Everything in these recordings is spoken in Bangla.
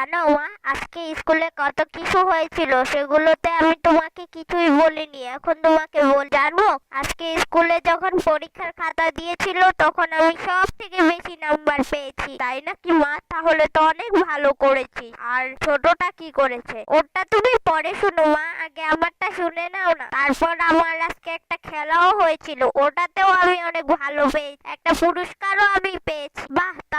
জানো মা, আজকে স্কুলে কত কিছু হয়েছিল, সেগুলোতে আমি তোমাকে কিছুই বলিনি। এখন তোমাকে বল, জানো? আজকে স্কুলে যখন পরীক্ষার খাতা দিয়েছিল, তখন আমি সব থেকে বেশি নাম্বার পেয়েছি। তাই নাকি মা? তাহলে তো অনেক ভালো করেছি আর ছোটটা কি করেছে? ওটা তুমি পরে শুনো মা, আগে আমারটা শুনে নাও না। তারপর আমার আজকে একটা খেলাও হয়েছিল, ওটাতেও আমি অনেক ভালো পেয়েছি। একটা পুরস্কারও আমি পেয়েছি।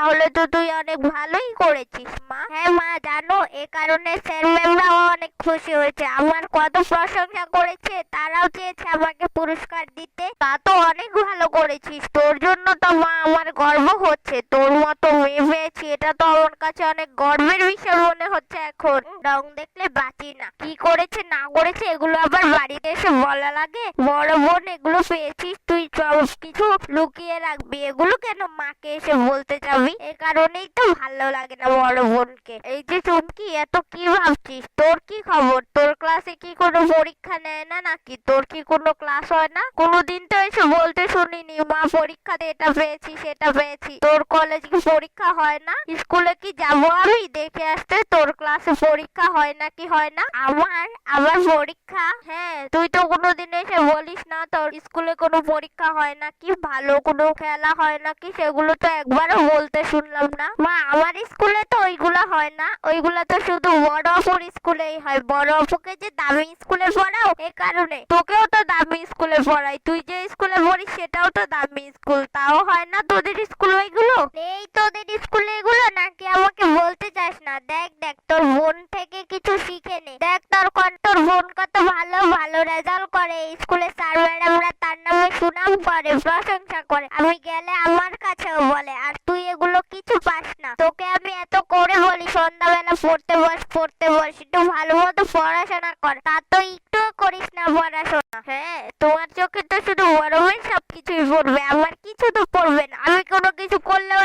তাহলে তো তুই অনেক ভালোই করেছিস, মা। হ্যাঁ মা, জানো, এ কারণে স্যার ম্যামরাও অনেক খুশি হয়েছে। আমার কত প্রশংসা করেছে, তারাও চেয়েছে আমাকে পুরস্কার দিতে। তা তো অনেক ভালো করেছিস, তোর জন্য তো মা আমার গর্ব হচ্ছে। তোর মতো মেয়ে পেয়েছি, এটা তো আমার কাছে অনেক গর্বের বিষয় মনে হচ্ছে এখন। রং দেখলে বাঁচি না। কি করেছে, না করেছে, এগুলো আবার বাড়িতে এসে বলা লাগে। বড় বোন, এগুলো পেয়েছিস, তুই সব কিছু লুকিয়ে রাখবি। এগুলো কেন মাকে এসে বলতে যাবি? এ কারণেই তো ভালো লাগে না বড় বোনকে। এই যে চুমকি, এত কি ভাবছিস? তোর কি খবর? তোর ক্লাসে কি কোনো পরীক্ষা নেয় না নাকি? তোর কি কোনো ক্লাস হয় না? কোনোদিন তো এসে বলতে শুনিনি, মা, পরীক্ষাতে এটা পেয়েছি, সেটা পেয়েছি। তোর কলেজে কি পরীক্ষা হয় না? স্কুলে কি যাব আমি? দেখে আসতে তোর ক্লাসে পরীক্ষা হয় না কি হয় না? আমার? আবার পরীক্ষা? হ্যাঁ তুই তো কোনোদিন এসে বলিস না, তোর স্কুলে কোনো পরীক্ষা হয় না কি? ভালো কোনো খেলা হয় না কি? সেগুলো তো একবারও বলতে শুনলাম না। মা, আমার স্কুলে তো ওইগুলো হয় না। ওইগুলো তো শুধু বড় অপুর স্কুলেই হয়। বড় অপুকে যে দামি স্কুলে পড়াও, এ কারণে। তোকেও তো দামি স্কুলে পড়াই তুই যে স্কুলে পড়িস, সেটাও তো দামি স্কুল। তাও হয় না তোদের স্কুল ওইগুলো? এই তোদের স্কুলে এগুলো। চাস না। দেখ দেখ, তোর বোন থেকে কিছু শিখে নে। দেখ, তোর তোর বোন কত ভালো ভালো রেজাল্ট করে। স্কুলে স্যার ম্যাডামরা তার নামে সুনাম করে, প্রশংসা করে। আমি গেলে আমার কাছেও বলে, আর তুই এগুলো কিছু পাস না। তোকে আমি এত করে বলি, সন্ধ্যাবেলা পড়তে বস পড়তে বস, একটু ভালো মতো পড়াশোনা কর। তা তো একটুও করিস না পড়াশোনা। হ্যাঁ তোমার চোখে তো শুধু গরমের সব কিছুই পড়বে, আমার কিছু তো পড়বে না। আমি কোনো কিছু করলেও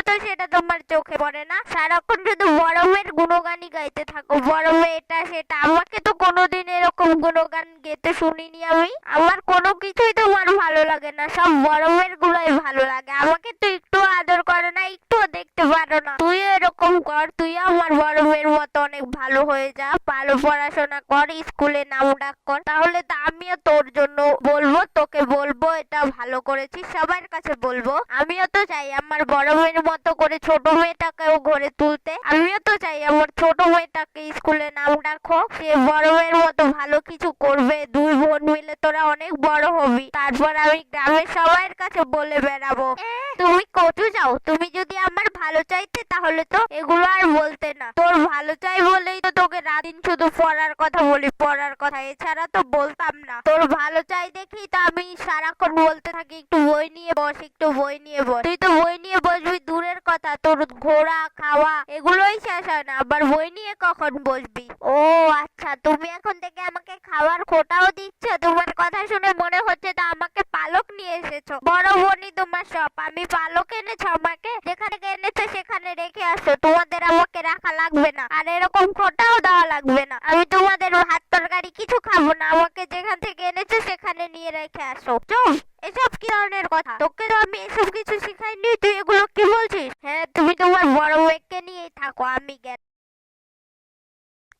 তোমার চোখে পড়ে না? সারাক্ষণ শুধু বরমের গুণগানই গাইতে থাকো। বরমে এটা সেটা। আমাকে তো কোনোদিন এরকম গুণগান গেতে শুনিনি আমি। আমার কোনো কিছুই তোমার ভালো লাগে না। সব বরমের গুলোই ভালো লাগে। আমাকে তো একটু আদর করো না, একটুও দেখতে পারো না। তুই এরকম কর তুই আমার গরমের মতো অনেক ভালো হয়ে যা ভালো পড়াশোনা কর, স্কুলে নাম ডাক কর, তাহলে তো আমিও তোর জন্য বলব, তোকে বলব, এটা ভালো করেছিস সবার কাছে বলব। আমিও তো চাই আমার বড় মেয়ের মতো করে ছোট মেয়েটাকেও ঘরে তুলতে। আমিও তো চাই আমার ছোট মেয়েটাকে স্কুলে নাম ডাকো সে বড় মেয়ের মতো ভালো কিছু করবে, দুই বোন মিলে তোরা অনেক বড় হবি। তারপর আমি গ্রামের সবার কাছে বলে বেড়াবো। তুমি কচু যাও তুমি যদি আমার ভালো চাইতে, তাহলে তো এগুলো আর বলতে না। তোর ভালো চাই বলেই তো তোকে রাদিন শুধু পড়ার কথা বলি, পড়ার কথা। এছাড়া তো বলতাম না। তোর ভালো চাই দেখি তো আমি সারাক্ষণ বলতে থাকি, একটু বই নিয়ে বস, একটু বই নিয়ে বস। তুই তো বই নিয়ে বসবি, দূরের কথা। তোর ঘোরা খাওয়া, এগুলোই শেষ হয় না। আবার বই নিয়ে কখন বসবি? ও আচ্ছা তুমি এখন থেকে আমাকে খাওয়ার খোটাও দিচ্ছ? তোমার কথা শুনে মনে হচ্ছে তো আমাকে পালক নিয়ে এসেছ। বড় বোনই তোমার সব। আমি পালক এনেছো আমাকে, যেখানে এনেছো সেখানে রেখে আসো। তোমাদের আমাকে রাখা লাগবে না। আর এরকম খোটাও দেওয়া লাগবে না। আমি তোমাদের ভাত তরকারি কিছু খাব না। আমাকে যেখান থেকে এনেছো সেখানে নিয়ে রেখে আসো। চুপ! এসব কি ধরনের কথা? তোকে তো আমি এসব কিছু শিখাইনি। তুই এগুলো কি বলছিস? হ্যাঁ তুমি তোমার বড় মেয়েকে নিয়েই থাকো, আমি গেলাম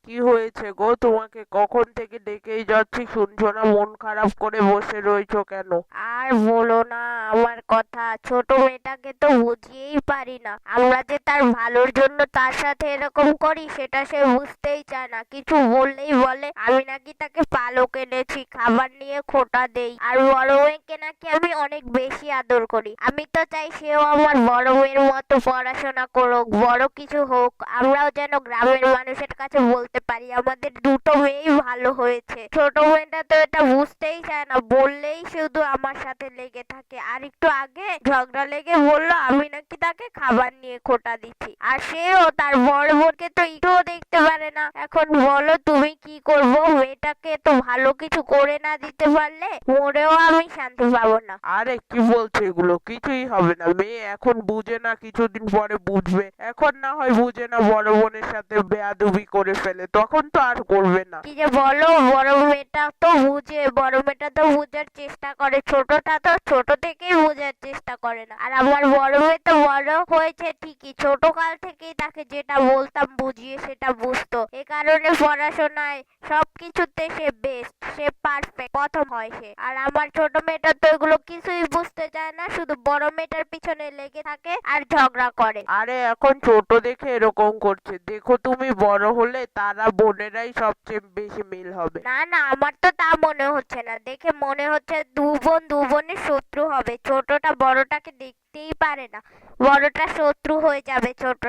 কি হয়েছে গো? তোমাকে কখন থেকে ডেকেই যাচ্ছি? শুনছো না? মন খারাপ করে বসে রয়েছো কেন? আর বলো না, আমার কথা। ছোট মেয়েটাকে তো বুঝিয়েই পারি না। আমরা যে তার ভালোর জন্য তার সাথে এরকম করি, সেটা সে বুঝতেই চায় না। কিছু বললেই বলে, আমি নাকি তাকে পালক এনেছি, খাবার নিয়ে খোটা দেই। আর বড় মেয়েকে নাকি আমি অনেক বেশি আদর করি। আমি তো চাই সেও আমার বড় মেয়ের মতো পড়াশোনা করুক। বড় কিছু হোক। আমরাও যেন গ্রামের মানুষের কাছে বলতে পারি, আমাদের দুটো মেয়েই ভালো হয়েছে। ছোট মেয়েটা তো এটা বুঝতেই চায় না, বললেই শুধু আমার সাথে লেগে থাকে। আর একটু আগে ঝগড়া লেগে বলল, আমি নাকি তাকে খাবার নিয়ে খোটা দিচ্ছি। আর সেও তার বড় বোনকে তো একটুও দেখতে পারে না। এখন বলো, তুমি কি করব? মেয়েটাকে তো ভালো কিছু করে না দিতে পারলে মরেও আমি শান্তি পাবো না। আরে, কি বলছো এগুলো? কিছুই হবে না। মেয়ে এখন বুঝে না, কিছুদিন পরে বুঝবে। এখন না হয় বুঝে না বড় বোনের সাথে বেয়াদবি করে ফেলে তখন তো আর করবে না। কি যে বলো বড় মেয়েটা তো বুঝে বড় মেয়েটা তো বুঝার চেষ্টা করে। ছোটটা তো ছোট থেকেই বোঝার চেষ্টা করে না। আর আমার বড় মেয়ে তো বড় হয়েছে ঠিকই ছোটকাল থেকেই তাকে যেটা বলতাম বুঝিয়ে সেটা বুঝতো। এ কারণে পড়াশোনায় সবকিছুতে সে বেস্ট সে পারফেক্ট প্রথম হয় সে। আর আমার ছোট মেয়েটা তো এগুলো কিছুই বুঝতে চায় না শুধু বড় মেয়েটার পিছনে লেগে থাকে আর ঝগড়া করে। আরে এখন ছোট দেখে এরকম করছে। দেখো তুমি বড় হলে তারা বোনেরাই সবচেয়ে বেশি মিল হবে। না না, আমার তো তা মনে হচ্ছে না। দেখে মনে হচ্ছে দু বোন, দু বোনের শত্রু হবে। ছোটটা বড়টাকে দেখতেই পারে না। বড়টা শত্রু হয়ে যাবে ছোট